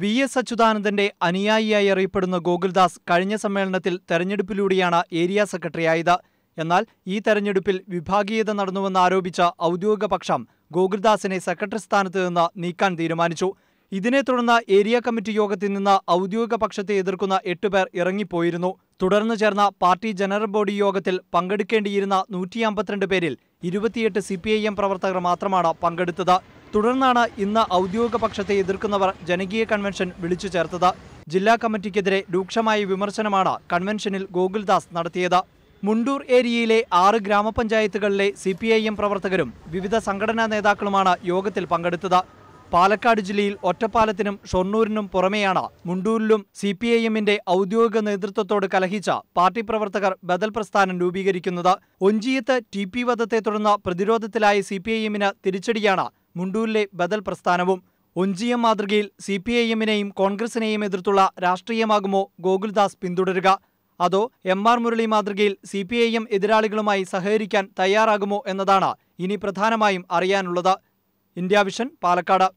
V S അച്യുതാനന്ദന്റെ അനുയായിയായി അറിയപ്പെടുന്ന ഗോകുൽദാസ് കഴിഞ്ഞ സമ്മേളനത്തിൽ തെരഞ്ഞെടുപ്പിലൂടെയാണ് ഏരിയ സെക്രട്ടറിയായത് എന്നാൽ ഈ തെരഞ്ഞെടുപ്പിൽ വിഭാഗീയത നടന്നുവെന്ന് ആരോപിച്ച ഔദ്യോഗിക പക്ഷം ഗോകുൽദാസിനെ സെക്രട്ടറി സ്ഥാനത്ത് നിന്ന് നീക്കാൻ തീരുമാനിച്ചു. ഇതിനെ തുടർന്ന് ഏരിയ കമ്മിറ്റി യോഗത്തിൽ നിന്ന് ഔദ്യോഗിക പക്ഷത്തെ എതിർക്കുന്ന എട്ടുപേർ ഇറങ്ങിപ്പോയിരുന്നു. തുടർന്ന് ചേർന്ന പാർട്ടി ജനറൽ ബോഡി യോഗത്തിൽ പങ്കെടുക്കേണ്ടിയിരുന്ന നൂറ്റി അമ്പത്തിരണ്ട് പേരിൽ ഇരുപത്തിയെട്ട് സി പി ഐ എം പ്രവർത്തകർ മാത്രമാണ് പങ്കെടുത്തത്. തുടർന്നാണ് ഇന്ന് ഔദ്യോഗിക പക്ഷത്തെ എതിർക്കുന്നവർ ജനകീയ കൺവെൻഷൻ വിളിച്ചു ചേർത്തത്. ജില്ലാ കമ്മിറ്റിക്കെതിരെ രൂക്ഷമായ വിമർശനമാണ് കൺവെൻഷനിൽ ഗോകുൽദാസ് നടത്തിയത്. മുണ്ടൂർ ഏരിയയിലെ ആറ് ഗ്രാമപഞ്ചായത്തുകളിലെ സി പി ഐ എം പ്രവർത്തകരും വിവിധ സംഘടനാ നേതാക്കളുമാണ് യോഗത്തിൽ പങ്കെടുത്തത്. പാലക്കാട് ജില്ലയിൽ ഒറ്റപ്പാലത്തിനും ഷൊർണൂരിനും പുറമെയാണ് മുണ്ടൂരിലും സി പി ഐ എമ്മിന്റെ ഔദ്യോഗിക നേതൃത്വത്തോട് കലഹിച്ച പാർട്ടി പ്രവർത്തകർ ബദൽ പ്രസ്ഥാനം രൂപീകരിക്കുന്നത്. ഒഞ്ചിയത്ത് ടി പി വധത്തെ തുടർന്ന് പ്രതിരോധത്തിലായ സി പി ഐ എമ്മിന് തിരിച്ചടിയാണ് മുണ്ടൂരിലെ ബദൽ പ്രസ്ഥാനവും ഒഞ്ചിയം മാതൃകയിൽ സി പി ഐ എമ്മിനെയും കോൺഗ്രസിനെയും എതിർത്തുള്ള രാഷ്ട്രീയമാകുമോ ഗോകുൽദാസ് പിന്തുടരുക? അതോ എം ആർ മുരളി മാതൃകയിൽ സി പി ഐ എം എതിരാളികളുമായി സഹകരിക്കാൻ തയ്യാറാകുമോ എന്നതാണ് ഇനി പ്രധാനമായും അറിയാനുള്ളത്. India Vision Palakkad.